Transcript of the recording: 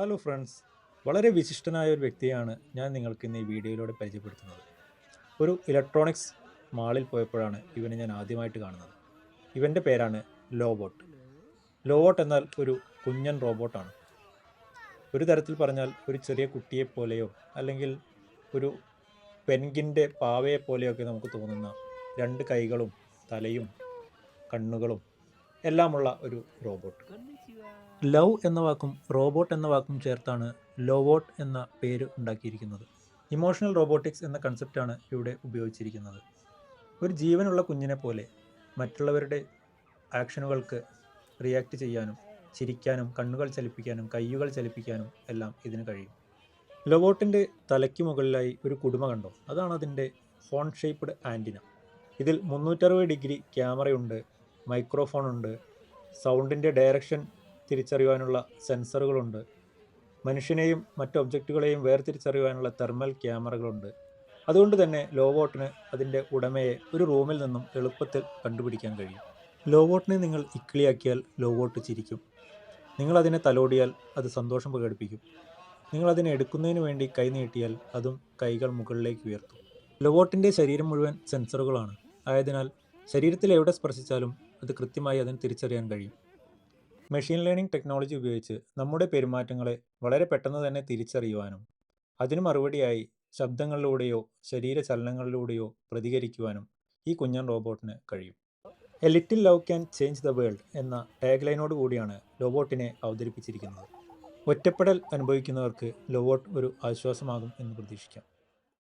Hello friends വളരെ വിശിഷ്ടനായ ഒരു വ്യക്തിയാണ് ഞാൻ നിങ്ങൾക്ക് ഇന്ന് ഈ വീഡിയോയിലൂടെ പരിചയപ്പെടുത്തുന്നത്. ഒരു ഇലക്ട്രോണിക്സ് മാളിൽ പോയപ്പോഴാണ് ഇവനെ ഞാൻ ആദ്യമായിട്ട് കാണുന്നത്. ഇവന്റെ പേരാണ് ലോബോട്ട് ലോബോട്ട് എന്നാൽ ഒരു കുഞ്ഞൻ റോബോട്ടാണ് ഒരു തരത്തിൽ പറഞ്ഞാൽ ഒരു ചെറിയ കുട്ടിയെ പോലെയോ അല്ലെങ്കിൽ ഒരു പെൻഗിന്റെ പാവയെ പോലെയൊക്കെ നമുക്ക് തോന്നുന്ന രണ്ട് കൈകളും തലയും കണ്ണുകളും എല്ലാമുള്ള ഒരു റോബോട്ട് ലവ് എന്ന വാക്കും റോബോട്ട് എന്ന വാക്കും ചേർത്താണ് ലോവോട്ട് എന്ന പേര് ഉണ്ടാക്കിയിരിക്കുന്നത്. ഇമോഷണൽ റോബോട്ടിക്സ് എന്ന കൺസെപ്റ്റാണ് ഇവിടെ ഉപയോഗിച്ചിരിക്കുന്നത്. ഒരു ജീവനുള്ള കുഞ്ഞിനെ പോലെ മറ്റുള്ളവരുടെ ആക്ഷനുകൾക്ക് റിയാക്ട് ചെയ്യാനും ചിരിക്കാനും കണ്ണുകൾ ചലിപ്പിക്കാനും കയ്യുകൾ ചലിപ്പിക്കാനും എല്ലാം ഇതിന് കഴിയും. ലോബോട്ടിന്റെ തലയ്ക്ക് മുകളിലായി ഒരു കുടുമ കണ്ടോ? അതാണ് അതിന്റെ ഹോൺ ഷേപ്പ്ഡ് ആന്റിന ഇതിൽ മുന്നൂറ്ററുപത് ഡിഗ്രി ക്യാമറയുണ്ട് മൈക്രോഫോൺ ഉണ്ട് സൗണ്ടിന്റെ ഡയറക്ഷൻ തിരിച്ചറിയുവാനുള്ള സെൻസറുകളുണ്ട്. മനുഷ്യനെയും മറ്റ് ഒബ്ജക്റ്റുകളെയും വേർതിരിച്ചറിയുവാനുള്ള തെർമൽ ക്യാമറകളുണ്ട്. അതുകൊണ്ട് തന്നെ ലോബോട്ടിന് അതിന്റെ ഉടമയെ ഒരു റൂമിൽ നിന്നും എളുപ്പത്തിൽ കണ്ടുപിടിക്കാൻ കഴിയും. ലോബോട്ടിനെ നിങ്ങൾ ഇക്കിളിയാക്കിയാൽ ലോബോട്ട് ചിരിക്കും. നിങ്ങളതിനെ തലോടിയാൽ അത് സന്തോഷം പ്രകടിപ്പിക്കും. നിങ്ങളതിനെ എടുക്കുന്നതിന് വേണ്ടി കൈ നീട്ടിയാൽ അതും കൈകൾ മുകളിലേക്ക് ഉയർത്തും. ലോബോട്ടിന്റെ ശരീരം മുഴുവൻ സെൻസറുകളാണ്. ആയതിനാൽ ശരീരത്തിൽ എവിടെ സ്പർശിച്ചാലും അത് കൃത്യമായി അതിന് തിരിച്ചറിയാൻ കഴിയും. മെഷീൻ ലേണിംഗ് ടെക്നോളജി ഉപയോഗിച്ച് നമ്മുടെ പെരുമാറ്റങ്ങളെ വളരെ പെട്ടെന്ന് തന്നെ തിരിച്ചറിയുവാനും അതിന് മറുപടിയായി ശബ്ദങ്ങളിലൂടെയോ ശരീര ചലനങ്ങളിലൂടെയോ പ്രതികരിക്കുവാനും ഈ കുഞ്ഞൻ റോബോട്ടിന് കഴിയും. A little love can change the world എന്ന ടാഗ് ലൈനോട് കൂടിയാണ് ലോബോട്ടിനെ അവതരിപ്പിച്ചിരിക്കുന്നത്. ഒറ്റപ്പെടൽ അനുഭവിക്കുന്നവർക്ക് ലോബോട്ട് ഒരു ആശ്വാസമാകും എന്ന് പ്രതീക്ഷിക്കാം.